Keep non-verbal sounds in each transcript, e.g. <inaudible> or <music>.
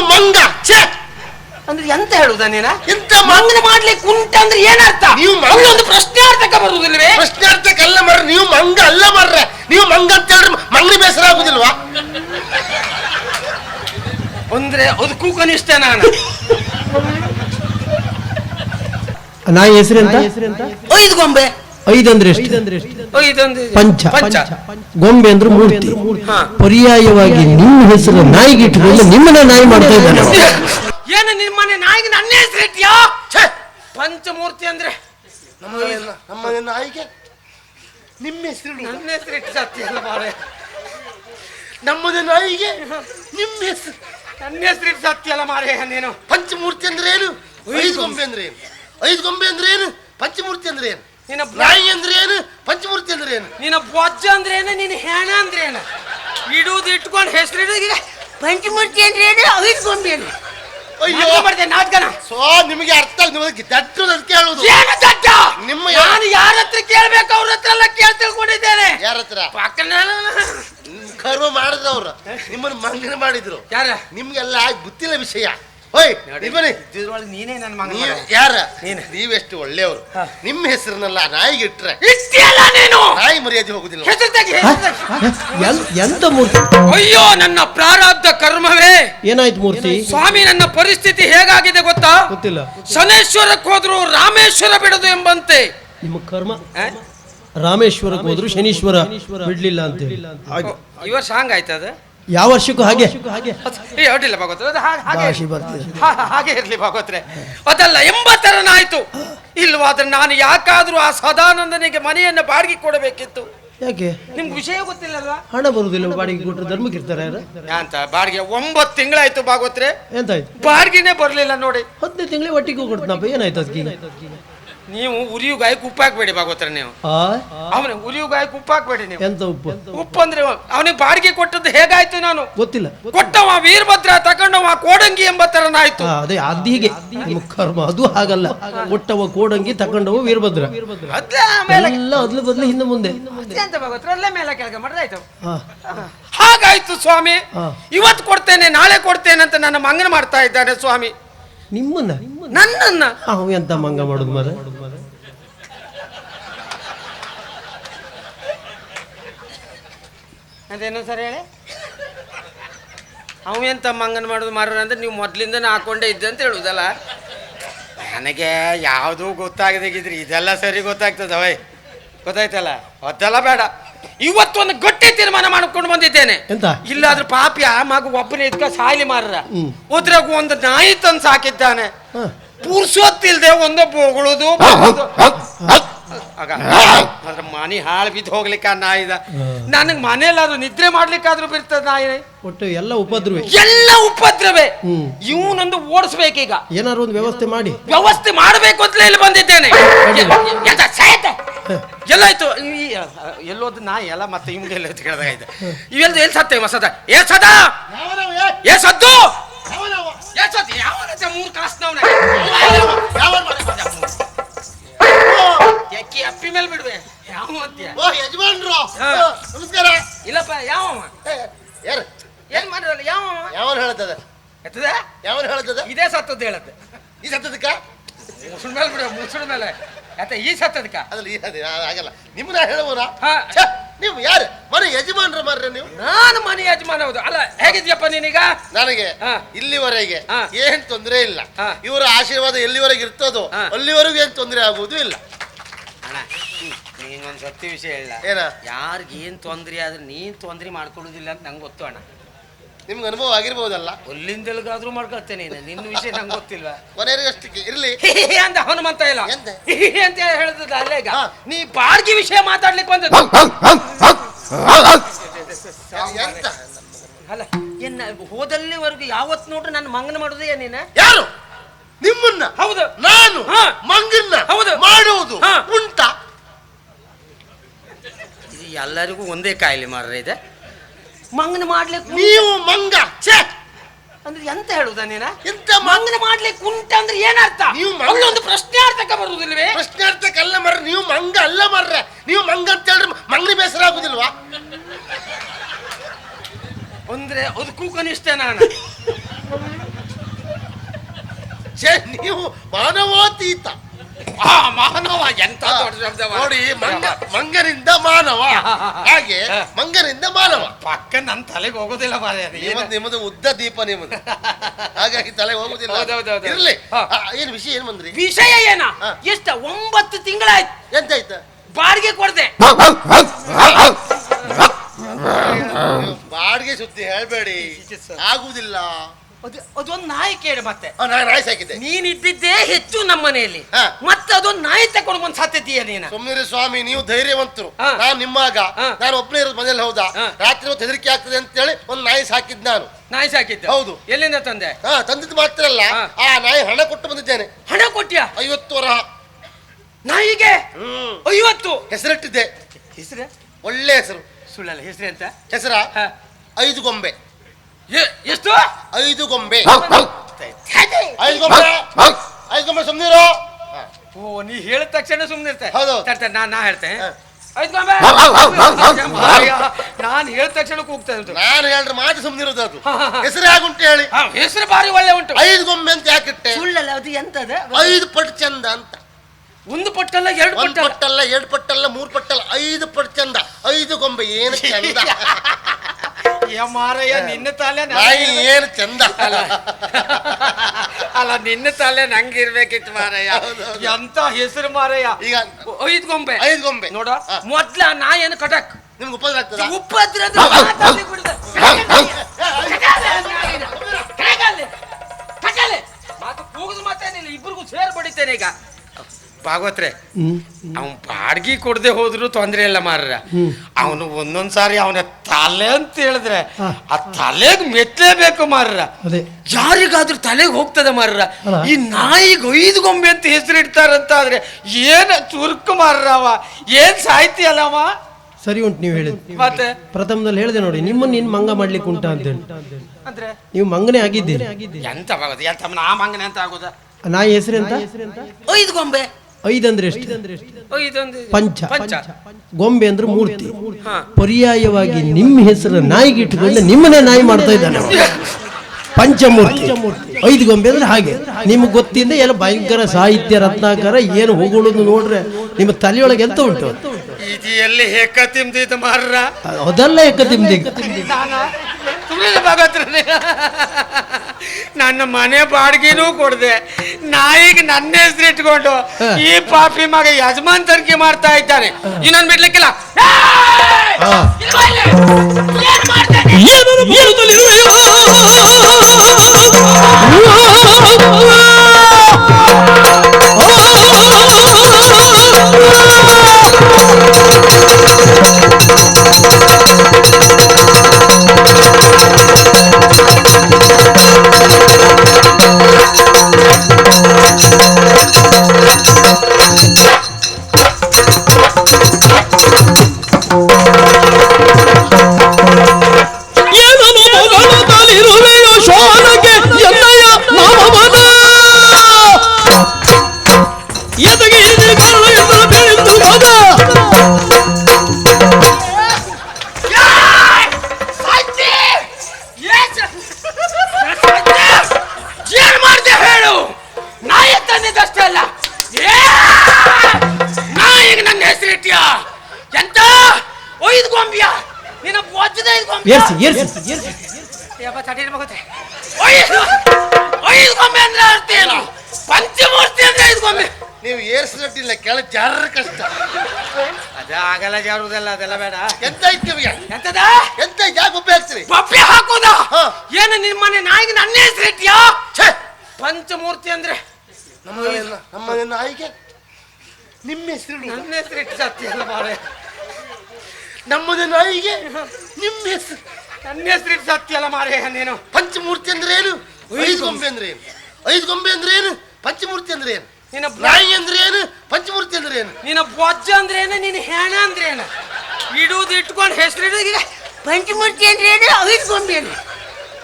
ಮಂಗ. ಛೇ! ಅಂದ್ರೆ ಎಂತ ಹೇಳುದ ನೀನ? ಎಂತ ಮಂಗನ ಮಾಡ್ಲಿಕ್ಕೆ ಉಂಟ ಅಂದ್ರೆ ಏನರ್ಥ? ನೀವು ಮಂಗ- ಪ್ರಶ್ನಾರ್ಥಕ ಬರುದಿಲ್ವೇ ಪ್ರಶ್ನಾರ್ಥಕ ಪ್ರಶ್ನಾರ್ಥಕ್ಕಲ್ಲ ಮರ್ರೆ ನೀವು ಮಂಗ ಅಲ್ಲ ಮರ್ರೆ. ನೀವು ಮಂಗ ಅಂತ ಹೇಳಿದ್ರೆ ಮಂಗನಿ ಬೇಸರ ಆಗುದಿಲ್ವಾ? ಅಂದ್ರೆ ಅದಕ್ಕೂ ಕನಿಷ್ಠ ನಾನು. ನಾಯಿ ಅಂತ ಐದು ಗೊಂಬೆ. ಐದಂದ್ರೆ ಎಷ್ಟು ಐದೊಂದು ಪಂಚ. ಪಂಚ. ಗೊಂಬೆ ಅಂದ್ರೆ ಮೂರ್ತಿ. ಹಾ. ಪರ್ಯಾಯವಾಗಿ ನಿಮ್ಮ ಹೆಸರು ನಾಯಿಗೆ ಇಟ್ಟುಕೊಂಡು ನಿಮ್ಮನ್ನ ನಾಯಿ ಮಾಡ್ತಾ ಇದ್ದಾನೆ ಏನು ನಿಮ್ಮನೆ ನಾಯಿಗೆ ನನ್ನ ಹೆಸರು ಇಟ್ಟಿಯೋ ಪಂಚಮೂರ್ತಿ ಅಂದ್ರೆ ನಮ್ಮ ನಾಯಿಗೆ ನಿಮ್ಮ ಹೆಸರು ನನ್ನ ಹೆಸರು ಇಟ್ಟು ಸತ್ಯ ಅಲ್ಲ ಬಾಳೆ. ನಮ್ಮದ ನಾಯಿಗೆ ನಿಮ್ಮ ಹೆಸರು. ನನ್ನ ಹೆಸರು ಇಟ್ಟು ಸತ್ಯ ಅಲ್ಲ ಮಾರೇ ನೀನು. ಪಂಚಮೂರ್ತಿ ಅಂದ್ರೆ ಏನು? ಐದು ಗೊಂಬೆ ಅಂದ್ರೆ ಏನು? ಐದು ಗೊಂಬೆ ಅಂದ್ರೆ ಏನು? ಪಂಚಮೂರ್ತಿ ಅಂದ್ರೆ ಏನು? ನಿನ್ನ ನಾಯಿ ಅಂದ್ರೆ ಏನು ಪಂಚಮೂರ್ತಿ ಅಂದ್ರೆ ಏನು ನಿನ್ನ ಬೊಜ್ಜ ಅಂದ್ರೆ ಏನು ನಿನ್ನ ಹೆಣ ಅಂದ್ರೆ ಏನು ಇಡುವುದು ಇಟ್ಕೊಂಡು ಹೆಸರು ಇಡೋದು ಈಗ ಪಂಚಮೂರ್ತಿ ಅಂದ್ರೆ ಏನು ಐದು ಗೊಂಬೆ ಏನು ಅಯ್ಯೋ. ಮಾಡಿದೆ ನಾಟಕನ? ಸೊ ನಿಮಗೆ ಅರ್ಥ ಆಗ ನಿಮಗೆ ದಟ್ಟು ಅಂತ ಕೇಳೋದು ಏನು ದಡ್ಡ? ನಿಮ್ಮ ನಾನು ಯಾರ ಹತ್ರ ಕೇಳ್ಬೇಕು? ಅವ್ರ ಹತ್ರ ಎಲ್ಲ ಕೇಳಿ ತಿಳ್ಕೊಂಡಿದ್ದೇನೆ. ಯಾರ ಹತ್ರ? ಪಕ್ಕನ ಕರ್ಮ ಮಾಡಿದ್ರು ಅವ್ರು ನಿಮ್ಮನ್ನ ಮಂಗನ ಮಾಡಿದ್ರು. ಯಾರ? ನಿಮ್ಗೆಲ್ಲ ಗೊತ್ತಿಲ್ಲ ವಿಷಯ. ಇದ್ರೊಳಗೆ ನೀನೇ ನನ್ನ ಮಗ ನೀವ್ ಯಾರ? ನೀನು. ನೀವೆಷ್ಟು ಒಳ್ಳೆಯವರು. ನಿಮ್ಮ ಹೆಸರನ್ನೆಲ್ಲ ನಾಯಿಗೆ ಇಟ್ರೆ ಇಷ್ಟಿಯಲ್ಲ ನೀನು? ನಾಯಿ ಮರ್ಯಾದೆ ಹೋಗುದಿಲ್ಲ. ಹೆಸರು ತೆಗಿ, ಎಲ್- ಎಂತ ಮೂರ್ತಿ? ಅಯ್ಯೋ ನನ್ನ ಪ್ರಾರಬ್ಧ ಕರ್ಮವೇ. ಏನಾಯ್ತು ಮೂರ್ತಿ? ಸ್ವಾಮಿ ನನ್ನ ಪರಿಸ್ಥಿತಿ ಹೇಗಾಗಿದೆ ಗೊತ್ತಾ? ಗೊತ್ತಿಲ್ಲ. ಶನೇಶ್ವರಕ್ಕೆ ಹೋದ್ರು ರಾಮೇಶ್ವರ ಬಿಡದು ಎಂಬಂತೆ. ನಿಮ್ಮ ಕರ್ಮ? ರಾಮೇಶ್ವರಕ್ಕೆ ಹೋದ್ರು ಶನೀಶ್ವರ ಬಿಡ್ಲಿಲ್ಲ ಅಂತ ಹೇಳಿ. ಸಾಂಗ್ ಈ ವರ್ಷ ಹಂಗಾಯ್ತದ? ಯಾವ ವರ್ಷಕ್ಕೂ ಹಾಗೆ. ಏ ಅಡ್ಡಿಲ್ಲ ಭಾಗವತ್ರ. ಹಾಗೆ ಬರ್ತದೆ. ಹಾಗೆ ಇರ್ಲಿ ಭಾಗವತ್ರೆ. ಅದಲ್ಲ ಎಂಬತ್ತರನಾಯ್ತು. ಇಲ್ವಾದ್ರೆ ನಾನು ಯಾಕಾದ್ರೂ ಆ ಸದಾನಂದನಿಗೆ ಮನೆಯನ್ನ ಬಾಡಿಗೆ ಕೊಡಬೇಕಿತ್ತು. ಯಾಕೆ? ನಿಮ್ಗೆ ವಿಷಯ ಗೊತ್ತಿಲ್ಲಲ್ವಾ? ಹಣ ಬರುವುದಿಲ್ಲ ಬಾಡಿಗೆ ಕೊಟ್ಟರೆ ಧರ್ಮಕ್ಕೆ ಇರ್ತಾರೆ ಅಂತ ಬಾಡಿಗೆ ಒಂಬತ್ತು ತಿಂಗಳಾಯ್ತು ಭಾಗವತ್ರೆ. ಎಂತಾಯ್ತು? ಬಾಡಿಗೆನೆ ಬರ್ಲಿಲ್ಲ ನೋಡಿ. ಹದಿನೈದು ತಿಂಗಳಿಗೆ ಒಟ್ಟಿಗೆ ಕೊಡ್ತಾನಪ್ಪ ಏನಾಯ್ತು ಅದಕ್ಕೆ ನೀವು ಉರಿಯು ಗಾಯಕ್ಕೆ ಉಪ್ಪು ಹಾಕ್ಬೇಡಿ ಭಾಗವತರ ನೀವು. ಅವನ ಉರಿಯು ಗಾಯಕ್ಕೆ ಉಪ್ಪು ಹಾಕ್ಬೇಡಿ ನೀವು. ಎಂತ ಉಪ್ಪು? ಉಪ್ಪು? ಅಂದ್ರೆ ಅವನಿಗೆ ಬಾಡಿಗೆ ಕೊಟ್ಟದ್ದು ಹೇಗಾಯ್ತು ನಾನು? ಗೊತ್ತಿಲ್ಲ. ಕೊಟ್ಟವ ವೀರಭದ್ರ ತಗೊಂಡವ ಕೋಡಂಗಿ ಎಂಬ ತರನಾಯ್ತು ಅದೇ ಅದು ಹೀಗೆ. ಕರ್ಮ ಅದು ಹಾಗಲ್ಲ. ಕೊಟ್ಟವ ಕೋಡಂಗಿ ತಗೊಂಡವ ವೀರಭದ್ರ. ಎಲ್ಲ ಅದ್ಲು ಬದ್ಲು ಹಿಂದೆ ಮುಂದೆ. ಅಂತ ಭಾಗವತ್ರ ಅಲ್ಲೇ ಮೇಲೆ ಕೆಳಗೆ ಮಾಡಿದ್ರೆ ಆಯ್ತು ಹಾಗಾಯ್ತು ಸ್ವಾಮಿ. ಇವತ್ತು ಕೊಡ್ತೇನೆ ನಾಳೆ ಕೊಡ್ತೇನೆ ಅಂತ ನನ್ನ ಮಂಗನ ಮಾಡ್ತಾ ಇದ್ದಾನೆ ಸ್ವಾಮಿ. ನಿಮ್ಮನ್ನ? ನನ್ನನ್ನ? ಅವ ಎಂತ ಮಂಗ ಮಾಡುದು ಮರ? ಅದೇನು ಸರ್ ಹೇಳಿ? ಅವ ಎಂತ ಮಂಗನ ಮಾಡುದು ಮಾರ ಅಂದ್ರೆ ನೀವು ಮೊದ್ಲಿಂದ ಹಾಕೊಂಡೇ ಇದ್ದೆ ಅಂತ ಹೇಳುದಲ್ಲ? ನನಗೆ ಯಾವುದೂ ಗೊತ್ತಾಗದಾಗಿದ್ರಿ ಇದೆಲ್ಲ ಸರಿ ಗೊತ್ತಾಗ್ತದ ವೈ ಗೊತ್ತಾಯ್ತಲ್ಲ? ಹೊತ್ತಲ್ಲ ಬೇಡ. ಇವತ್ತೊಂದು ಗಟ್ಟಿ ತೀರ್ಮಾನ ಮಾಡ್ಕೊಂಡು ಬಂದಿದ್ದೇನೆ. ಎಂತ? ಇಲ್ಲಾದ್ರೂ ಪಾಪಿ ಆ ಮಗು ಒಬ್ಬನೇ ಇದ್ಕ ಸಾಯಿಲಿ ಮಾರ್ರ. ಹ್ಮ್. ಉದ್ರಾಗ ಒಂದು ನಾಯಿ ತಂದು ಸಾಕಿದ್ದಾನೆ. ಹಾ. ಪುರ್ಸೊತ್ತಿಲ್ದೆ ಒಂದು ಬೋಗುಳುದು. ಆಗ ಅದ್ರ ಮನೆ ಹಾಳು ಬಿದ್ದು ಹೋಗ್ಲಿಕ್ಕೆ ಆ ನಾಯಿದ ನನಗೆ ಮನೆಯಲ್ಲಾದ್ರೂ ನಿದ್ರೆ ಮಾಡ್ಲಿಕ್ಕಾದ್ರೂ ಬಿರ್ತದ ನಾಯಿ. ಒಟ್ಟು ಎಲ್ಲ ಉಪದ್ರವೆ. ಎಲ್ಲ ಉಪದ್ರವೇ. ಹ್ಮ್. ಇವನೊಂದು ಓಡಿಸ್ಬೇಕೀಗ. ಏನಾದ್ರು ಒಂದು ವ್ಯವಸ್ಥೆ ಮಾಡಿ. ವ್ಯವಸ್ಥೆ ಮಾಡಬೇಕು ಅಂತಲೇ ಇಲ್ಲಿ ಬಂದಿದ್ದೇನೆ? ಎಲ್ಲಾಯ್ತು? ಎಲ್ಲೋದ್ ನಾ ಎಲ್ಲ ಮತ್ತೆ ಹಿಂಗೆ ಎಲ್ಲ ಕೇಳ್ದಾಗೈತೆ ಇವೆಲ್ಲ ಎಲ್ಲಿ ಸತ್ತೆ ಮಸದ ಏ ಸದ? ಏ? ಸದ್ದು? ಏ ಸದ್ದು ಯಾವ ಮೂರು ಕಾಸ್ನವ್ನೆ? ಎಕ್ಕಿ ಅಪ್ಪಿ ಮೇಲೆ ಬಿಡುವೆ. ಯಾವ ಅಂತ್ಯ? ಓ ಯಜಮಾನ್ರು. ನಮಸ್ಕಾರ. ಇಲ್ಲಪ್ಪ ಯಾವ ಯಾರು? ಏನ್ ಮಾಡಿರಲ್ಲ ಯಾವ ಯಾವ ಹೇಳತ್ತದ ಎತ್ತದ? ಯಾವ ಹೇಳತ್ತದ ಇದೇ ಸತ್ತದ್ದು ಹೇಳತ್ತೆ. ಈ ಸತ್ತದಕ್ಕ? ಮುಸುಳ ಮೇಲೆ ಬಿಡು ಮುಸುಳ ಮೇಲೆ ಯಾತ ಈ ಸತ್ತದಕ್ಕ ಅದ್ರಲ್ಲಿ ಈ- ಅದು ಆಗಲ್ಲ ನಿಮ್ಮನ್ನ ಹೇಳುವರ ಹಾ. ನೀವು ಯಾರು ಮನೆ ಯಜಮಾನ್ರ ಮಾರ್ರೆ ನೀವು ನಾನು ಮನೆ ಯಜಮಾನ ಹೌದು ಅಲ್ಲ ಹೇಗಿದ್ಯಪ್ಪ ನೀನೀಗ ನನಗೆ ಹಾ. ಇಲ್ಲಿವರೆಗೆ ಹಾ. ಏನ್ ತೊಂದರೆ ಇಲ್ಲ ಹಾ. ಇವರ ಆಶೀರ್ವಾದ ಎಲ್ಲಿವರೆಗೆ ಇರ್ತದೋ ಹಾ. ಅಲ್ಲಿವರೆಗೂ ಏನ್ ತೊಂದರೆ ಆಗುವುದು ಇಲ್ಲ ಅಣ್ಣ ಒಂದ್ ಸತ್ಯ ವಿಷಯ ಹೇಳ ಏನ? ಯಾರಿಗೆ ಏನ್ ತೊಂದ್ರೆ ಆದ್ರೆ ನೀನ್ ತೊಂದ್ರೆ ಮಾಡ್ಕೊಳ್ಳೋದಿಲ್ಲ ಅಂತ ನಂಗೆ ಗೊತ್ತು ಅಣ್ಣ ನಿಮ್ಗೆ ಅನುಭವ ಆಗಿರ್ಬೋದಲ್ಲ. ಅಲ್ಲಿಂದೆಲ್ಗಾದ್ರೂ ಮಾಡ್ಕೊಳ್ತೇನೆ ನೀನು. ನಿನ್ನ ವಿಷಯ ನಂಗೆ ಗೊತ್ತಿಲ್ವಾ? ಕೊನೆಯವರೆಗಷ್ಟಕ್ಕೆ ಇರ್ಲಿ. ಅಂತ ಹನುಮಂತ ಇಲ್ಲ. ಎಂತ? ಅಂತ ಹೇಳಿದ ಅಲ್ಲೇ ಈಗ ನೀ ಬಾಡ್ಗಿ ವಿಷಯ ಮಾತಾಡ್ಲಿಕ್ಕೆ ಬಂದದ್ದು. ಎಂತ? ಅಲ್ಲ ಏನ್ ಹೋದಲ್ಲಿವರೆಗೂ ಯಾವತ್ ನೋಡ್ರಿ ನನ್ನ ಮಂಗನ ಮಾಡುದೇ ನೀನ? ಯಾರು? ನಿಮ್ಮನ್ನ? ಹೌದು. ನಾನು? ಹಾ. ಮಂಗನ್ನ? ಹೌದು. ಮಾಡುವುದು? ಹಾ. ಉಂಟಾ? ಇದು ಎಲ್ಲರಿಗೂ ಒಂದೇ ಕಾಯಿಲೆ ಮಾರ್ರೆ ಇದೆ. ಮಂಗನ ಮಾಡ್ಲಿಕ್ಕೆ ನೀವು ಮಂಗ ಛೇ! ಅಂದ್ರೆ ಎಂತ ಹೇಳುದ ನೀನ? ಎಂತ ಮಂಗನ ಮಾಡ್ಲಿಕ್ಕೆ ಉಂಟ ಅಂದ್ರೆ ಏನರ್ಥ? ನೀವು ಅಲ್ಲೊಂದು ಪ್ರಶ್ನಾರ್ಥಕ ಬರುವುದಿಲ್ವೇ ಪ್ರಶ್ನಾರ್ಥಕ್ಕಲ್ಲ ಮರ್ರೆ ನೀವು ಮಂಗ ಅಲ್ಲ ಮರ್ರೆ. ನೀವು ಮಂಗ ಅಂತ ಹೇಳಿದ್ರೆ ಮಂಗನ ಬೇಸರ ಆಗುದಿಲ್ವಾ? ಅಂದ್ರೆ ಅದಕ್ಕೂ ಕನಿಷ್ಠ ನಾನು. ಛೇ ನೀವು ಮಾನವಾತೀತ. ಆ ಮಾನವ ಎಂತ ದೊಡ್ಡ ಶಬ್ದ ಮಾರ್ರೆ. ನೋಡಿ ಮಂಗ ಮಂಗನಿಂದ ಮಾನವ. ಹಾಗೆ ಮಂಗನಿಂದ ಮಾನವ. ಪಕ್ಕ ನನ್ನ ತಲೆಗೆ ಹೋಗೋದಿಲ್ಲ ನಿಮ್ಮದು ನಿಮ್ಮದು ಉದ್ದ ದೀಪ ನಿಮ್ಮದು. <laughs> ಹಾಗಾಗಿ ತಲೆ ಹೋಗುದಿಲ್ಲ. ಹೌದೌದೌದು. ಇರ್ಲಿ. ಹಾ. ಆ, ಏನ್ ವಿಷಯ ಏನ್ ಬಂದ್ರಿ? ವಿಷಯ ಏನ? ಹಾ. ಎಷ್ಟ ಒಂಬತ್ತು ತಿಂಗಳಾಯ್ತು. ಎಂತಾಯ್ತ ಬಾಡಿಗೆ ಕೊಡ್ದೆ. ಬಾಡಿಗೆ ಸುದ್ದಿ ಹೇಳ್ಬೇಡಿ. ಆಗುದಿಲ್ಲ ಅದು ಅದೊಂದು ನಾಯಿ ಕೇಳಿ ಮತ್ತೆ. ಆ, ನಾನು ನಾಯಿ ಸಾಕಿದ್ದೆ. ನೀನ್ ಇದ್ದಿದ್ದೇ ಹೆಚ್ಚು ನಮ್ಮ ಮನೆಯಲ್ಲಿ. ಹಾ. ಮತ್ತೆ ಅದೊಂದು ನಾಯಿ ತಕೊಂಡು ಬಂದ್ ಸಾಧ್ಯತೆಯ ನೀನ? ಸುಮ್ಮನೆ ಸ್ವಾಮಿ ನೀವು ಧೈರ್ಯವಂತರು. ಹಾ. ನಾನು ನಿಮ್ಮಾಗ ಹಾ. ನಾನು ಒಬ್ಬನೇ ಇರೋದು ಮನೇಲಿ ಹೌದಾ? ಹಾ. ರಾತ್ರಿ ಹೊತ್ತು ಹೆದರಿಕೆ ಆಗ್ತದೆ ಅಂತ ಹೇಳಿ ಒಂದು ನಾಯಿ ಸಾಕಿದ್ ನಾನು. ನಾಯಿ ಸಾಕಿದ್ದೆ? ಹೌದು. ಎಲ್ಲಿಂದ ತಂದೆ? ಹಾ ತಂದಿದ್ದು ಮಾತ್ರ ಅಲ್ಲ. ಹಾ. ಆ ನಾಯಿ ಹಣ ಕೊಟ್ಟು ಬಂದಿದ್ದೇನೆ. ಹಣ ಕೊಟ್ಟಿಯ ಐವತ್ತು ವರ. ನಾಯಿಗೆ? ಹ್ಮ್. ಐವತ್ತು? ಹೆಸರಿಟ್ಟಿದ್ದೆ. ಹೆಸರೇ? ಒಳ್ಳೆ ಹೆಸರು. ಸುಳ್ಳಲ್ಲ ಹೆಸರು ಅಂತ ಹೆಸರ? ಹಾ. ಐದು ಗೊಂಬೆ. ಎಷ್ಟು? ಐದು ಗೊಂಬೆ. ಐದು ಗೊಂಬೆ. ಐದು ಗೊಂಬೆ ಸುಮ್ನಿರು. ಓ ನೀ ಹೇಳಿದ ತಕ್ಷಣ ಸುಮ್ನಿರ್ತೆ. ಇರ್ತೆ ಹೌದು. ತರ್ತೆ ನಾನ್ ನಾ ಹೇಳ್ತೇನೆ ಐದು ಗೊಂಬೆ. ನಾನು ಹೇಳಿದ ತಕ್ಷಣ ಕೂಗ್ತೇನೆ ಅದು. ನಾನು ಹೇಳ್ರೆ ಮಾತು ಸುಮ್ನಿರೋದು ಅದು. ಹೆಸರು ಹೇಗುಂಟು ಹೇಳಿ. ಹೆಸರು ಭಾರಿ ಒಳ್ಳೆ ಉಂಟು. ಐದು ಗೊಂಬೆ ಅಂತ ಯಾಕಿಟ್ಟೆ ಸುಳ್ಳಲ್ಲ ಅದು ಎಂತದ? ಐದು ಪಟ್ಟು ಚಂದ ಅಂತ. ಒಂದು ಪಟ್ಟಲ್ಲ ಎರಡು ಒಂದ್ ಪಟ್ಟಲ್ಲ ಎರಡು ಪಟ್ಟಲ್ಲ ಮೂರು ಪಟ್ಟಲ್ಲ ಐದು ಪಟ್ಟು ಚಂದ. ಐದು ಗೊಂಬೆ ಏನು ಚಂದ? <laughs> ಮಾರಯ್ಯ ನಿನ್ನ ತಲೆ ನಾಯಿ ಏನು ಚಂದ? ಅಲ್ಲ. ಅಲ್ಲ ನಿನ್ನ ತಲೆ ನಂಗೆ ಇರ್ಬೇಕಿತ್ತು ಮಾರಯ್ಯ. ಎಂತ ಹೆಸರು ಮಾರಯ್ಯ? ಈಗ ಐದು ಗೊಂಬೆ. ಐದು ಗೊಂಬೆ. ನೋಡ. ಮೊದ್ಲ ನಾ ಏನು ಕಟಕ್? ನಿಮ್ಗೆ ಉಪದ್ರ ಆಗ್ತದ? ಉಪ್ಪತ್ರ ಮಾತಾಡ್ಲಿಕ್ಕೆ ಬಿಡುದ. ಕಾಗಲ್ಲ. ಕಾಗಲ್ಲ. ಮಾತು ಕೂಗಿದ ಮಾತೇನಿಲ್ಲ ಇಬ್ಬರಿಗೂ ಸೇರ್ ಬಡಿತೇನೆ ಈಗ. ಭಾಗವತ್ರೆ ಅವನ್ ಬಾಡ್ಗಿ ಕೊಡದೆ ಹೋದ್ರು ತೊಂದ್ರೆ ಇಲ್ಲ ಮಾರ್ರ. ಅವನು ಒಂದೊಂದ್ ಸಾರಿ ಅವನ ತಲೆ ಅಂತ ಹೇಳಿದ್ರೆ ಆ ತಲೆಗ್ ಮೆತ್ತಲೇಬೇಕು ಮಾರ್ರ. ಯಾರಿಗಾದ್ರೂ ತಲೆಗೆ ಹೋಗ್ತದೆ ಮಾರ್ರ. ಈ ನಾಯಿಗೆ ಐದು ಗೊಂಬೆ ಅಂತ ಹೆಸರಿಡ್ತಾರಂತ ಆದ್ರೆ ಏನ್ ಚುರುಕು ಮಾರ್ರವ ಏನ್ ಸಾಹಿತಿ ಅಲ್ಲವ ಸರಿ ಉಂಟು ನೀವು ಹೇಳಿದ್ ಮತ್ತೆ? ಪ್ರಥಮದಲ್ಲಿ ಹೇಳಿದೆ ನೋಡಿ ನಿಮ್ಮನ್ನ ನಿನ್ ಮಂಗ ಮಾಡ್ಲಿಕ್ಕೆ ಅಂತ ಹೇಳಿ ಅಂದ್ರೆ? ನೀವು ಮಂಗನೇ ಆಗಿದ್ದೀರಿ. ಎಂತ ಎಂತ ನಾ ಮಂಗನೆ ಅಂತ ಆಗೋದ? ನಾಯಿ ಹೆಸರು ಎಂತ? ಐದು ಗೊಂಬೆ. ಐದಂದ್ರೆ ಎಷ್ಟು? ಪಂಚ. ಪಂಚ. ಗೊಂಬೆ ಅಂದ್ರೆ ಮೂರ್ತಿ. ಪರ್ಯಾಯವಾಗಿ ನಿಮ್ಮ ಹೆಸರು ನಾಯಿಗೆ ಇಟ್ಟುಕೊಂಡು ನಿಮ್ಮನ್ನೇ ನಾಯಿ ಮಾಡ್ತಾ ಇದ್ದಾನೆ. ಪಂಚಮೂರ್ತಿ. ಐದು ಗೊಂಬೆ ಅಂದ್ರೆ ಹಾಗೆ. ನಿಮ್ಗೆ ಗೊತ್ತಿಂದ ಎಲ್ಲ ಭಯಂಕರ ಸಾಹಿತ್ಯ ರತ್ನಾಕರ ಏನು ಹೋಗೋಳೋದು ನೋಡ್ರೆ ನಿಮ್ಮ ತಲೆಯೊಳಗೆ ಎಂತ ಉಂಟು? ಅದಲ್ಲ ಎಲ್ಲಿ ಹೆಕ್ಕ ತಿಮ್ದಿದ್ದು ಮಾರ್ರ. ಅದೆಲ್ಲ ಎಕ್ಕ ತಿಮ್ದಿ ನನ್ನ ಮನೆ ಬಾಡಿಗೆನೂ ಕೊಡ್ದೆ ನಾಯಿಗೆ ನನ್ನ ಹೆಸರು ಇಟ್ಕೊಂಡು ಈ ಪಾಪಿ ಮಗ ಯಜಮಾನ್ ಮಾಡ್ತಾ ಇದ್ದಾನೆ ಇನ್ನೊಂದು ಬಿಡ್ಲಿಕ್ಕಿಲ್ಲ ಏರ್ಸಿ ಏರ್ಸಿ ಏರ್ಸಿ ಯಪ್ಪ ತಡೀರಿ ಮಗತ್ತೆ ಐದು ಐದು ಗೊಂಬೆ ಅಂದ್ರೆ ಅರ್ಥ ಪಂಚಮೂರ್ತಿ ಅಂದ್ರೆ ಐದು ಗೊಂಬೆ ನೀವು ಏರ್ಸಿಲ್ಲ ಕೆಳ ಜಾರ ಕಷ್ಟ. ಅದ ಆಗಲ್ಲ ಜಾರುದಲ್ಲ ಅದೆಲ್ಲ ಬೇಡ. ಎಂತ ಐತಿ ನಿಮಗೆ? ಎಂತದ? ಎಂತ ಯಾಕೆ ಒಬ್ಬೆ ಹಾಕ್ತೀರಿ? ಬಪ್ಪೆ ಹಾಕೋದ? ಹಾ. ಏನು ನಿಮ್ಮ ಮನೆ ನಾಯಿಗೆ ನನ್ನ ಹೆಸರು ಇಟ್ಟಿಯ ಛೇ! ಪಂಚಮೂರ್ತಿ ಅಂದ್ರೆ? ನಮ್ಮ ನಮ್ಮ ಮನೆ ನಾಯಿಗೆ ನಿಮ್ಮ ಹೆಸರು ನನ್ನ ಹೆಸರು ಇಟ್ಟು ಸತ್ಯ ಅಲ್ಲ ಮಾರೆ ನಮ್ಮನೆ ನಾಯಿಗೆ ನಿಮ್ಮ ಹೆಸರು ನನ್ನ ಹೆಸರು ಸತ್ಯ ಅಲ್ಲ ಮಾರೆ ನೀನು ಪಂಚಮೂರ್ತಿ ಅಂದ್ರೆ ಏನು ಐದು ಗೊಂಬೆ ಅಂದ್ರೆ ಏನು ಐದು ಗೊಂಬೆ ಅಂದ್ರೆ ಏನು ಪಂಚಮೂರ್ತಿ ಅಂದ್ರೆ ಏನು ನಿನ್ನ ನಾಯಿ ಅಂದ್ರೆ ಏನು ಪಂಚಮೂರ್ತಿ ಅಂದ್ರೆ ಏನು ನಿನ್ನ ಬೊಜ್ಜ ಅಂದ್ರೆ ಏನು ನಿನ್ನ ಹೆಣ ಅಂದ್ರೆ ಏನು ಇಡುವುದು ಇಟ್ಕೊಂಡು ಹೆಸರು ಇಡೋದಿಲ್ಲ ಪಂಚಮೂರ್ತಿ ಅಂದ್ರೆ ಏನು ಐದು ಗೊಂಬೆ ಏನು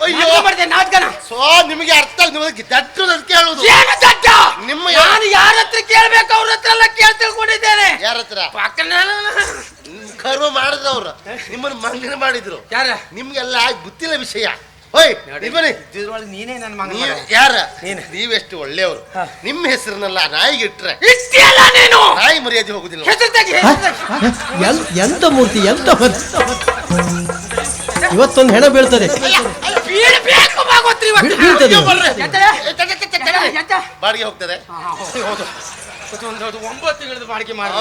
ಅಯ್ಯೋ. ನಾಟಕ ಮಾಡ್ದೆ? ನಾಟಕನ ಸೊ ನಿಮಗೆ ಅರ್ಥ ನಿಮಗೆ ದಟ್ಟು ಅದಕ್ಕೆ ಹೇಳುದು ಏನು ದಡ್ಡ ನಿಮ್ಮ ಯಾ- ನಾನು ಯಾರ ಹತ್ರ ಕೇಳ್ಬೇಕು? ಅವ್ರ ಹತ್ರ ಎಲ್ಲ ಕೇಳ್ ತಿಳ್ಕೊಂಡಿದ್ದೇನೆ. ಯಾರ ಹತ್ರ? ಪಕ್ಕನ ಕರ್ಮ ಮಾಡಿದ್ರು ಅವ್ರು. ನಿಮ್ಮನ್ನು ಮಂಗನ ಮಾಡಿದ್ರು. ಯಾರ? ನಿಮ್ಗೆಲ್ಲ ಗೊತ್ತಿಲ್ಲ ವಿಷಯ. ಹೋಯ್ ಇಲ್ಲಿ ಬನ್ನಿ. ಇದ್ರೊಳಗೆ ನೀನೇ ನನ್ನ ಮಗ ನೀವ್ ಯಾರ? ನೀನು. ನೀವೆಷ್ಟು ಒಳ್ಳೆಯವರು. ಹಾ. ನಿಮ್ಮ ಹೆಸರನ್ನೆಲ್ಲ ನಾಯಿಗೆ ಇಟ್ರೆ ಇಷ್ಟೆಲ್ಲ ನೀನು? ನಾಯಿ ಮರ್ಯಾದೆ ಹೋಗುದಿಲ್ಲ. ಹೆಸರು ತೆಗಿ? ಹೆಸರು ಎಂತ ಮೂರ್ತಿ ಎಂತ ಮೂರ್ತಿ? ಇವತ್ತೊಂದು ಹೆಣ ಬೀಳ್ತದೆ. ಭಾಗವತ್ರಿ ಇವತ್ತು. ಬೀಳ್- ಬೀಳ್ತದೆ ಅಯ್ಯೋ, ಬರ್ರಿ. ಬಾಡಿಗೆ ಹೋಗ್ತದೆ? ಹೌದು, ಒಂದು ಅದು ಒಂಬತ್ತು ತಿಂಗಳದ್ದು ಬಾಡಿಗೆ ಮಾಡಿ.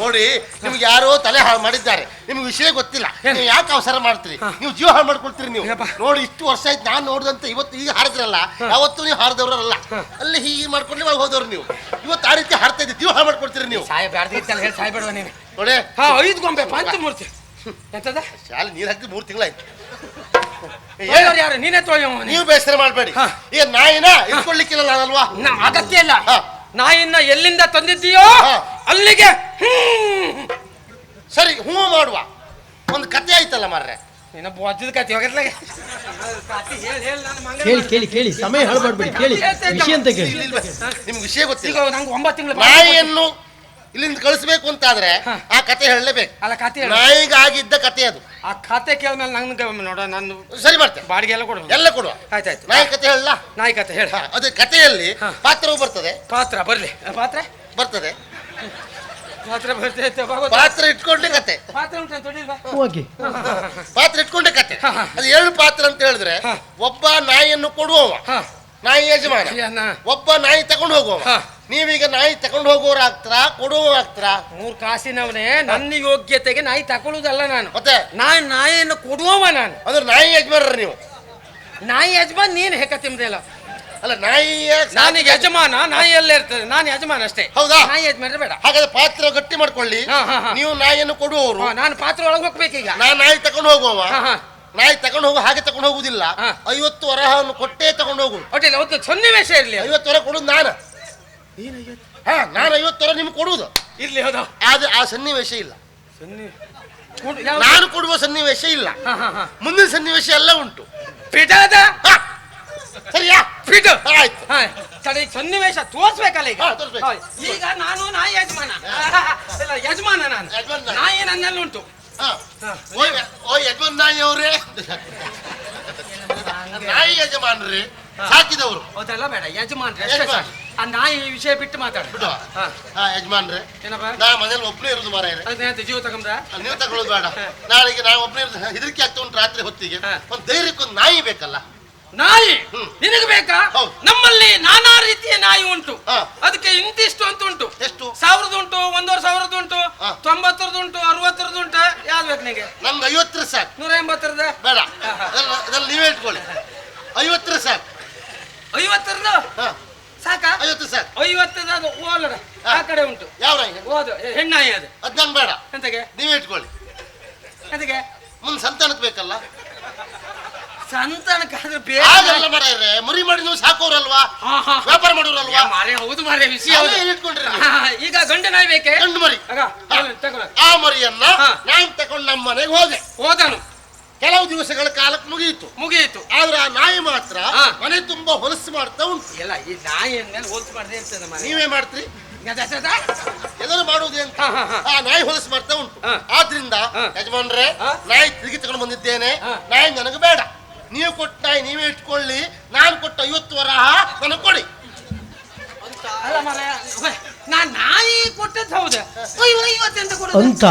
ನೋಡಿ ನಿಮ್ಗೆ ಯಾರೋ ತಲೆ ಹಾಳು ಮಾಡಿದ್ದಾರೆ. ನಿಮ್ಗೆ ವಿಷಯ ಗೊತ್ತಿಲ್ಲ. ನೀವು ಯಾಕೆ ಅವಸರ ಮಾಡ್ತೀರಿ? ನೀವು ಜೀವ ಹಾಳು ಮಾಡ್ಕೊಳ್ತೀರಿ ನೀವು. ಏನಪ್ಪ? ನೋಡಿ ಇಷ್ಟು ವರ್ಷ ಆಯ್ತು ನಾನು ನೋಡಿದಂತ ಇವತ್ತು ಈಗ ಹಾರಿದ್ರಲ್ಲ ಯಾವತ್ತೂ ನೀವು ಹಾರದವ್ರಲ್ಲ. ಅಲ್ಲಿ ಹೀಗೆ ಮಾಡ್ಕೊಂಡು ಇವಾಗ ಹೋದವ್ರು ನೀವು. ಇವತ್ತು ಆ ರೀತಿ ಹಾರ್ತಾ ಇದ್ದೀವಿ ಜೀವ ಹಾಳು ಮಾಡ್ಕೊಳ್ತೀರಿ ನೀವು. ಸಾಯ ಬ್ಯಾಡ್ದಿತ್ತಲ್ಲ ಹೇಳಿ ಸಾಯ್ ಬೇಡವ ನೀನು? ನೋಡಿ. ಹಾ ಐದು ಗೊಂಬೆ ಪಂಚಮೂರ್ತಿ. ಎಂತದ? ಶಾಲೆ ನೀರು ಹಾಕಿ ಮೂರು ತಿಂಗಳಾಯ್ತು. ತೊಳೆಯೋರು ಯಾರು? ನೀನೇ ತೊಳೆಯವ ನೀವು ಬೇಸರ ಮಾಡಬೇಡಿ. ಈಗ ನಾಯಿನ ಇಟ್ಕೊಳ್ಳಿಕ್ಕಿಲ್ಲ ನಾನಲ್ವಾ? ಅಗತ್ಯ ಇಲ್ಲ. ನಾಯಿನ ಎಲ್ಲಿಂದ ತಂದಿದ್ದೀಯೋ ಅಲ್ಲಿಗೆ. ಹ್ಮ್. ಸರಿ ಹ್ಞೂ ಮಾಡುವ. ಒಂದು ಕತೆ ಆಯ್ತಲ್ಲ ಮಾರ್ರೆ? ನಿನ್ನ ಬೊಜ್ಜದ ಕತಿ ಹೋಗಿರ್ಲಾಗೆ ಹೇಳಿ ಹೇಳಿ ನನ್ನ ಮಂಗನ ಕೇಳಿ ಕೇಳಿ ಕೇಳಿ. ಸಮಯ ಹಾಳು ಮಾಡ್ಬೇಡಿ ಕೇಳಿ. ವಿಷಯ ಅಂತ ಕೇಳಿ. ನಿಮ್ಗೆ ವಿಷಯ ಈಗ ಗೊತ್ತಿಲ್ಲ ನಂಗೆ ಒಂಬತ್ತು ತಿಂಗಳು ನಾಯಿಯನ್ನು ಇಲ್ಲಿಂದ ಕಳಿಸ್ಬೇಕು ಅಂತಾದ್ರೆ ಆ ಕತೆ ಹೇಳಲೇಬೇಕು. ಅಲ್ಲ ಕತೆ ನಾಯಿಗಾಗಿದ್ದ ಕತೆ ಅದು. ಆ ಖಾತೆ ಕೇಳಿದ್ಮೇಲೆ ನಂಗೆ ನೋಡ ನಾನು ಸರಿ ಮಾಡ್ತೇನೆ ಬಾಡಿಗೆ ಎಲ್ಲ ಕೊಡು ಎಲ್ಲ ಕೊಡುವ. ಆಯ್ತಾಯ್ತು ನಾಯಿ ಕತೆ ಹೇಳಲ್ಲ? ನಾಯಿ ಕತೆ ಹೇಳ. ಅದು ಕಥೆಯಲ್ಲಿ. ಪಾತ್ರವು ಬರ್ತದೆ. ಪಾತ್ರ ಬರಲಿ. ಪಾತ್ರ? ಬರ್ತದೆ. ಪಾತ್ರ ಬರ್ತೈತೆ ಪಾತ್ರ ಇಟ್ಕೊಂಡೆ ಕತೆ. ಪಾತ್ರ ಓಕೆ ಪಾತ್ರ ಇಟ್ಕೊಂಡೆ ಕತೆ. ಅದು ಎರಡು ಪಾತ್ರ ಅಂತ ಹೇಳಿದ್ರೆ ಒಬ್ಬ ನಾಯಿಯನ್ನು ಕೊಡುವವ. ನಾಯಿ ಯಜಮಾನ. ಒಬ್ಬ ನಾಯಿ ತಗೊಂಡು ಹೋಗುವ ಹಾ. ನೀವೀಗ ನಾಯಿ ತಗೊಂಡು ಹೋಗೋರು ಆಗ್ತಾರಾ ಕೊಡುವ ಆಗ್ತಾರಾ? ಮೂರ್ ಕಾಸಿನವನೇ ನನ್ನ ಯೋಗ್ಯತೆಗೆ ನಾಯಿ ತಕೊಳ್ಳುವುದಲ್ಲ ನಾನು. ಮತ್ತೆ? ನಾಯಿ ನಾಯಿಯನ್ನು ಕೊಡುವವ ನಾನು. ಅಂದ್ರೆ ನಾಯಿ ಯಜಮಾನರ ನೀವು? ನಾಯಿ ಯಜಮಾನ್ ನೀನ್ ಹೆಕ್ಕ ತಿಂದ್ರಲ್ಲ ಅಲ್ಲ. ನಾಯಿ ನಾನು ಯಜಮಾನ ನಾಯಿ ಎಲ್ಲ ಇರ್ತದೆ ನಾನು ಯಜಮಾನ ಅಷ್ಟೇ. ಹೌದಾ? ನಾಯಿ ಯಜಮಾನ ಬೇಡ. ಹಾಗಾದ್ರೆ ಪಾತ್ರ ಗಟ್ಟಿ ಮಾಡ್ಕೊಳ್ಳಿ. ಹಾ, ಹಾ, ಹಾ. ನೀವು ನಾಯಿಯನ್ನು ಕೊಡುವವರು. ಹಾ, ನಾನು ಪಾತ್ರ ಒಳಗೆ ಹೋಗ್ಬೇಕೀಗ. ನಾನು ನಾಯಿ ತಗೊಂಡು ಹೋಗುವವ. ಹಾ, ಹಾ. ನಾಯಿ ತಗೊಂಡು ಹೋಗು ಹಾಗೆ ತಗೊಂಡು ಹೋಗುದಿಲ್ಲ ಹಾ. ಐವತ್ತು ವರಹವನ್ನು ಕೊಟ್ಟೇ ತಗೊಂಡು ಹೋಗುದು ಒಟ್ಟಿಲ್ಲ ಒಂದು ಸನ್ನಿವೇಶ ಇರಲಿ ಐವತ್ತು ವರ ಕೊಡುದು ನಾನು. ಹಾ ನಾನು ಐವತ್ತು ವರ ನಿಮ್ಗೆ ಕೊಡುವುದು ಇರ್ಲಿ ಹೌದಾ. ಆದ್ರೆ ಆ ಸನ್ನಿವೇಶ ಇಲ್ಲ. ಸನ್ನಿ ಕೊಡು, ಯಾವ್ದು? ನಾನು ಕೊಡುವ ಸನ್ನಿವೇಶ ಇಲ್ಲ. ಹಾ, ಹಾ, ಹಾ. ಮುಂದಿನ ಸನ್ನಿವೇಶ ಎಲ್ಲ ಉಂಟು. ಪಿಟಾದ ಹಾ. ಸರಿಯಾ ಪಿಟು ಆಯ್ತು. ಹಾ, ತಡಿ ಸನ್ನಿವೇಶ ತೋರ್ಸ್ಬೇಕಲ್ಲ ಈಗ. ಹಾ, ತೋರ್ಸ್ಬೇಕು. ಹೌದು. ಈಗ ನಾನು ನಾಯಿ ಯಜಮಾನ. <laughs> ಇಲ್ಲ ಯಜಮಾನ ನಾನು. ಯಜಮಾನ ನಾನು. ನಾಯಿ ನನ್ನಲ್ಲಿ ಉಂಟು. ಹಾ. ಓಯ್ ಓಯ್ ಯಜಮಾನ್ ನಾಯಿ ಅವರೇ. ನಾಯಿ ಯಜಮಾನ್ರಿ ಸಾಕಿದವರು. ಹೌದಲ್ಲ ಬೇಡ ಯಜಮಾನ್ರೆ ಯಜಮಾನ್. ಆ ನಾಯಿ ವಿಷಯ ಬಿಟ್ಟು ಮಾತಾಡ. ಬಿಡು ಹಾ. ಯಜಮಾನ್ರೆ. ಏನಪ್ಪ? ನಾ ಮನೇಲಿ ಒಬ್ಬನೇ ಇರೋದು ಮಾರ ಅದೇನಂತ ಜೀವ ತಗೊಂಡ್ರ? ನೀವು ತಗೊಳ್ಳೋದು ಬೇಡ. ನಾಳೆಗೆ ನಾ ಒಬ್ಬನೇ ಇರೋದು ಹೆದರಿಕೆ ಆಗ್ತಾ ಉಂಟು ರಾತ್ರಿ ಹೊತ್ತಿಗೆ. ಒಂದು ಧೈರ್ಯಕ್ಕೊಂದು ನಾಯಿ ಬೇಕಲ್ಲ. ನಾಯಿ. ನಿನಗೆ ಬೇಕಾ. ನಮ್ಮಲ್ಲಿ ನಾನಾ ರೀತಿಯ ನಾಯಿ ಉಂಟು. ಅದಕ್ಕೆ ಇಂತಿಷ್ಟು ಅಂತ ಉಂಟು. ಎಷ್ಟು? ಸಾವಿರದ ಉಂಟು ಒಂದೂವರೆ ಸಾವಿರದ ಉಂಟು. ತೊಂಬತ್ತರದ್ದು ಉಂಟು ಬೇಕು ನಿಂಗೆ ನಮ್ಗೆ ಐವತ್ತರ ಸಾಕು. ನೂರ ಎಂಬತ್ತರದ ಬೇಡ. ಅದೆಲ್ಲ ಅದೆಲ್ಲ ನೀವೇ ಇಟ್ಕೊಳ್ಳಿ. ಐವತ್ತರ ಸಾಕು. ಐವತ್ತರದ ಹಾ. ಸಾಕಾ? ಐವತ್ತು ಸಾಕು. ಐವತ್ತದ ಅದು ಆ ಕಡೆ ಉಂಟು. ಯಾವ ಓದು ಹೆಣ್ಣಾಯಿ ಅದು. ಅದ್ ನಂಗೆ ಬೇಡ. ಎಂತಗೆ ನೀವೇ ಇಟ್ಕೊಳ್ಳಿ. ಸಂತಾನಕ್ಕಾದ್ರೆ ಬೇರೆ ಹಾಗೆಲ್ಲ ಮಾರಾಯ್ರೆ ಮರಿ ಮಾಡಿ ನೀವು ಸಾಕೋರಲ್ವಾ. ವ್ಯಾಪಾರ ಮಾಡೋರಲ್ವಾ ಮಾರೇ ಹೌದು ಮಾರೇ ವಿಷಯ ಅದೇ ಹೌದು. ಇಟ್ಕೊಂಡ್ರಿ ನೀವು. ಹಾ, ಈಗ ಗಂಡು ನಾಯಿ ಬೇಕೆ ಗಂಡು ಮರಿ ಆಗ, ತಗೊಳ್ಳಿ, ತಗೊಳ್ಳಿ. ಆ ಮರಿಯನ್ನ. ನಾನು ತಗೊಂಡು ನಮ್ಮ ಮನೆಗೆ ಹೋದೆ ಹೋದನು ಕೆಲವು ದಿವಸಗಳ ಕಾಲಕ್ಕೆ ಮುಗಿಯಿತು ಮುಗಿಯಿತು ಆದ್ರೆ ಆ ನಾಯಿ ಮಾತ್ರ ಹಾ. ಮನೆ ತುಂಬಾ ಹೊಲಸು ಮಾಡ್ತಾ ಉಂಟು ಎಲ್ಲ ಈ ನಾಯಿ ಅಂದ್ಮೇಲೆ ಹೋಲ್ಸ್ ಮಾಡದೆ ಇರ್ತದೆ ನೀವೇ ಮಾಡ್ತೀರಿ ಗದ, ಗದ. ಮಾಡುವುದು ಅಂತ ಹಾ, ಹಾ, ಹಾ. ಆ ನಾಯಿ ಹೊಲಸು ಮಾಡ್ತಾ ಉಂಟು ಹಾ. ಆದ್ರಿಂದ ಹಾ. ಯಜಮಾನ್ರೆ ಹಾ. ನಾಯಿ ತಿರುಗಿ ತಗೊಂಡು ಬಂದಿದ್ದೇನೆ ಹಾ. ನಾಯಿ ನನಗೆ ಬೇಡ ನೀವು ಕೊಟ್ಟ ನೀವೇ ಇಟ್ಕೊಳ್ಳಿ ನಾನು ಕೊಟ್ಟ ಐವತ್ತು ವರಹ ನನಗೆ ಕೊಡಿ. ಅಲ್ಲ ಮರ ನಾನ್ ನಾಯಿ ಕೊಟ್ಟದ್ದು ಹೌದು. ಓಯ್ ಇವತ್ತೆಂತ ಕೊಡೋದು? ಅಂತ?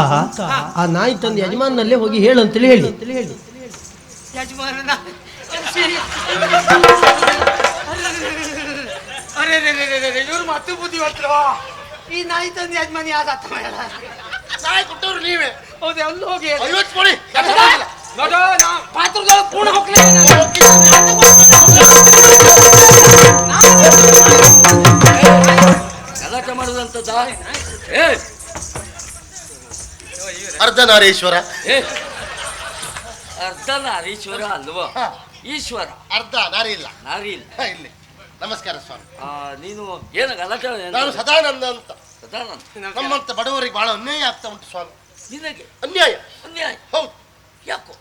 ಆ ನಾಯಿ ತಂದು ಯಜಮಾನಲ್ಲೇ ಹೋಗಿ ಹೇಳು ಅಂತೇಳಿ ಹೇಳಿ. ಯಜಮಾನನ? ಸರಿ. ಅರೆ ರೇ ರೇ ರೇ ರೇ ಇವ್ರು ಮತ್ತೆ ಬುದ್ಧಿವಂತರು ಈ ನಾಯಿ ತಂದು ಯಜಮಾನಿ ಯಾವ್ದು ಅರ್ಥ ಮಾಡಲ್ಲ ನಾಯಿ ಕೊಟ್ಟವ್ರು ನೀವೇ. ಹೌದು ಅಲ್ಲಿ ಹೋಗಿ ಐವತ್ತು ಕೊಡಿ. ನಾ ಪಾತ್ರದೊಳಗೆ ಪೂರ್ಣ ಹೋಗ್ಲೇ. ಗಲಾಟೆ ಮಾಡುದಂತದ ಏ ಅರ್ಧನಾರೀಶ್ವರ ಏ ಅರ್ಧನಾರೀಶ್ವರ ಅಲ್ವಾ. ಈಶ್ವರ. ಅರ್ಧ ನಾರಿ ಇಲ್ಲ. ನಾರಿ ಇಲ್ಲ. ಹಾ, ಇಲ್ಲಿ. ನಮಸ್ಕಾರ ಸ್ವಾಮಿ. ಆ, ನೀನು ಏನು ಗಲಾಟೆ ನಾನು ಸದಾನಂದ ಅಂತ. ಸದಾನಂದ. ನಮ್ಮಂತ ಬಡವರಿಗೆ ಬಹಳ ಅನ್ಯಾಯ ಆಗ್ತಾ ಉಂಟು ಸ್ವಾಮಿ. ನಿನಗೆ? ಅನ್ಯಾಯ. ಅನ್ಯಾಯ. ಹೌದು. ಯಾಕೋ?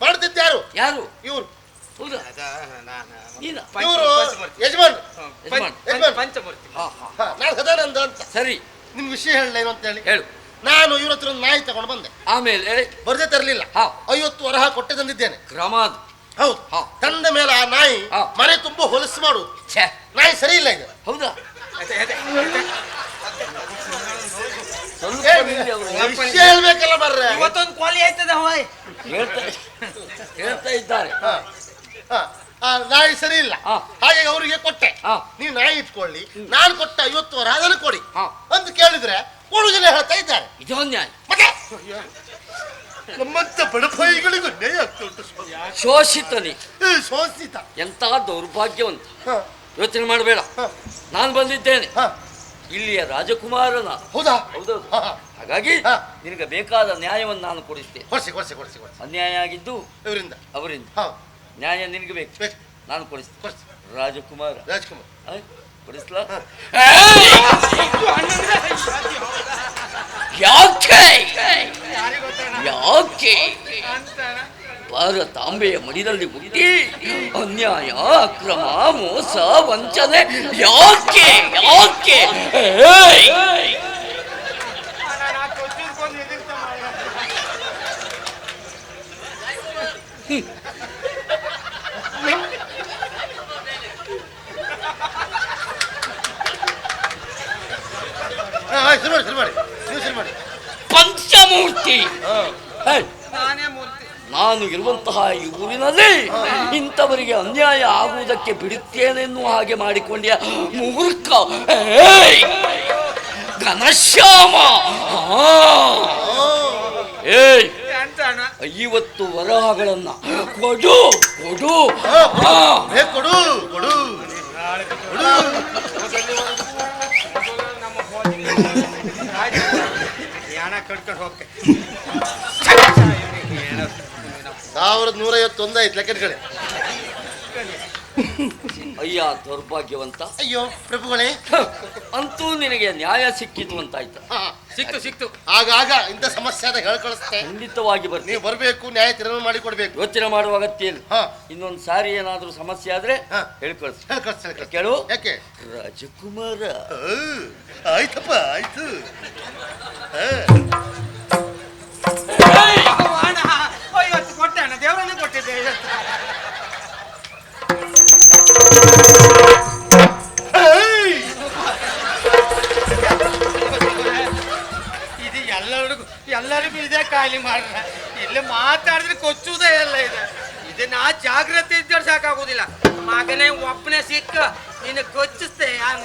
ಮಾಡ್ತಿದ್ದ ಯಾರು? ಯಾರು? ಇವ್ರು. ಹೌದಾ. ನೀನ ಇವರು ಯಜಮಾನ್. ಯಜಮಾನ್. ಯಜಮಾನ್. ಪಂಚಮೂರ್ತಿ. ಹಾ, ಹಾ. ಹಾ, ನಾನು ಸದಾನಂದ ಅಂತ. ಸರಿ. ನಿಮ್ ವಿಷಯ ಹೇಳಲೇನು ಅಂತ ಹೇಳಿ? ಹೇಳು. ನಾನು ಇವ್ರ ಹತ್ರ ಒಂದು ನಾಯಿ ತಗೊಂಡು ಬಂದೆ. ಆಮೇಲೆ? ಬರದೆ ತರಲಿಲ್ಲ. ಹಾ. ಐವತ್ತು ವರಹ ಕೊಟ್ಟೆ ತಂದಿದ್ದೇನೆ. ಕ್ರಮ ಅದು. ಹೌದು. ಹಾ. ತಂದ ಮೇಲೆ ಆ ನಾಯಿ ಹಾ. ಮನೆ ತುಂಬಾ ಹೊಲಸು ಮಾಡು. ಛೇ. ನಾಯಿ ಸರಿ ಇಲ್ಲ ಇದು ಹೌದಾ? ಸ್ವಲ್ಪ ನಿಲ್ಲಿ ಅವ್ರು. ವಿಷಯ ಹೇಳ್ಬೇಕಲ್ಲ ಬರ್ರೆ ಇವತ್ತೊಂದು ಕ್ವಾಲಿ ಆಯ್ತದ ಹೋಯ್ ಹೇಳ್ತಾ ಹೇಳ್ತಾ ಇದ್ದಾರೆ ಹಾ. ಹಾ. ಆ ನಾಯಿ ಸರಿ ಇಲ್ಲ ಹಾ. ಹಾಗೆ ಅವರಿಗೆ ಕೊಟ್ಟೆ ಹಾ. ನೀವು ನಾಯಿ ಇಟ್ಕೊಳ್ಳಿ ನಾನು ಕೊಟ್ಟ ಐವತ್ತು ವರ ಅದನ್ನು ಕೊಡಿ ಹಾ. ಅಂತ ಕೇಳಿದ್ರೆ ಮೂರು ಜನ ಹೇಳ್ತಾ ಇದ್ದಾರೆ ಇದು ನ್ಯಾಯ ಮತ್ತೆ ನಮ್ಮಂತ ಬಡಪಾಯಿಗಳಿಗೂ ನ್ಯಾಯ ಆಗ್ತಾ ಉಂಟು ಸ್ವಾಮಿ. ಶೋಷಿತನಿ ಏ, ಶೋಷಿತ ಎಂತ ದೌರ್ಭಾಗ್ಯವಂತ ಹಾ. ಯೋಚನೆ ಮಾಡಬೇಡ ಹಾ. ನಾನು ಬಂದಿದ್ದೇನೆ ಹಾ. ಇಲ್ಲಿಯ ರಾಜಕುಮಾರನ ಹೌದಾ ಹೌದೌದು ಹಾ, ಹಾ. ಹಾಗಾಗಿ. ನಿನಗೆ ಬೇಕಾದ ನ್ಯಾಯವನ್ನು ನಾನು ಕೊಡಿಸ್ತೇನೆ. ಕೊಡಿಸಿ ಕೊಡಿಸಿ ಕೊಡಿಸಿ ಕೊಡಿಸಿ. ಅನ್ಯಾಯ ಆಗಿದ್ದು ಇವರಿಂದ. ಅವರಿಂದ. ಹಾ ನ್ಯಾಯ ನಿನಗೆ ಬೇಕು. ಬೇಕು. ನಾನು ಕೊಡಿಸ್ತೇನೆ. ಕೊಡಿಸಿ. ರಾಜಕುಮಾರ್. ರಾಜ್ಕುಮಾರ್. ಆಯ್, ಕೊಡಿಸ್ಲಾ. ಯಾಕೆ? ಯಾಕೆ? ಭಾರತಾಂಬೆಯ ಮಡಿದಲ್ಲಿ ಹುಟ್ಟಿ ಅನ್ಯಾಯ ಅಕ್ರಮ ಮೋಸ ವಂಚನೆ. ಯಾಕೆ? ಯಾಕೆ? ಏಯ್! ಮಾಡಿ ಮಾಡಿ. ನೀವು ಸರಿ ಮಾಡಿ. ಪಂಚಮೂರ್ತಿ. ಹಾ. ಏಯ್! ನಾನೇ ಮೂರ್ತಿ ನಾನು ಇರುವಂತಹ ಈ ಊರಿನಲ್ಲಿ ಇಂಥವರಿಗೆ ಅನ್ಯಾಯ ಆಗುವುದಕ್ಕೆ ಬಿಡುತ್ತೇನೆನ್ನುವ ಹಾಗೆ ಮಾಡಿಕೊಂಡ್ಯ ಮೂರ್ಖ ಏಯ್! ಘನಶ್ಯಾಮ! ಏಯ್! ಐವತ್ತು ವರಹಗಳನ್ನ ಕೊಡು ಕೊಡು. ಕೊಡು. ಕೊಡು ಕೊಡು. ಸಾವಿರದ ನೂರೈವತ್ತೊಂದು ಆಯ್ತು ಲೆಕ್ಕಟ್ಗಳೇ ಅಯ್ಯ ದೌರ್ಭಾಗ್ಯವಂತ. ಅಯ್ಯೋ ಪ್ರಭುಗಳೇ. ಅಂತೂ ನಿನಗೆ ನ್ಯಾಯ ಸಿಕ್ಕಿತು ಅಂತಾಯ್ತು. ಸಿಕ್ತು ಸಿಕ್ತು. ಆಗಾಗ ಇಂಥ ಸಮಸ್ಯೆ ಆದಾಗ ಹೇಳ್ಕಳಿಸ್ತೆ ಖಂಡಿತವಾಗಿ ಬರ್ತೀನಿ. ನೀವು ಬರಬೇಕು ನ್ಯಾಯ ತೀರ್ಮಾನ ಮಾಡಿ ಕೊಡ್ಬೇಕು ಯೋಚನೆ ಮಾಡುವ ಅಗತ್ಯ ಇಲ್ಲ. ಹಾ. ಇನ್ನೊಂದು ಸಾರಿ ಏನಾದ್ರೂ ಸಮಸ್ಯೆ ಆದ್ರೆ ಹಾ. ಹೇಳ್ಕಳಿಸ್ ಕೇಳು. ಯಾಕೆ? ರಾಜಕುಮಾರ. ಆಯ್ತಪ್ಪ ಆಯ್ತು. ಇವತ್ತು ಕೊಟ್ಟೆ ಅಣ್ಣ ದೇವರನ್ನೇ ಕೊಟ್ಟಿದ್ದೆ ಇವತ್ತು. ಜಾಗ್ರತೆ ಇದ್ದರೆ ಸಾಕಾಗುದಿಲ್ಲ ಮಗನೇ ಒಪ್ಪನೆ ಸಿಕ್ಕ ನಿನ್ನ ಕೊಚ್ಚಿಸ್ತೆ ಯಾರು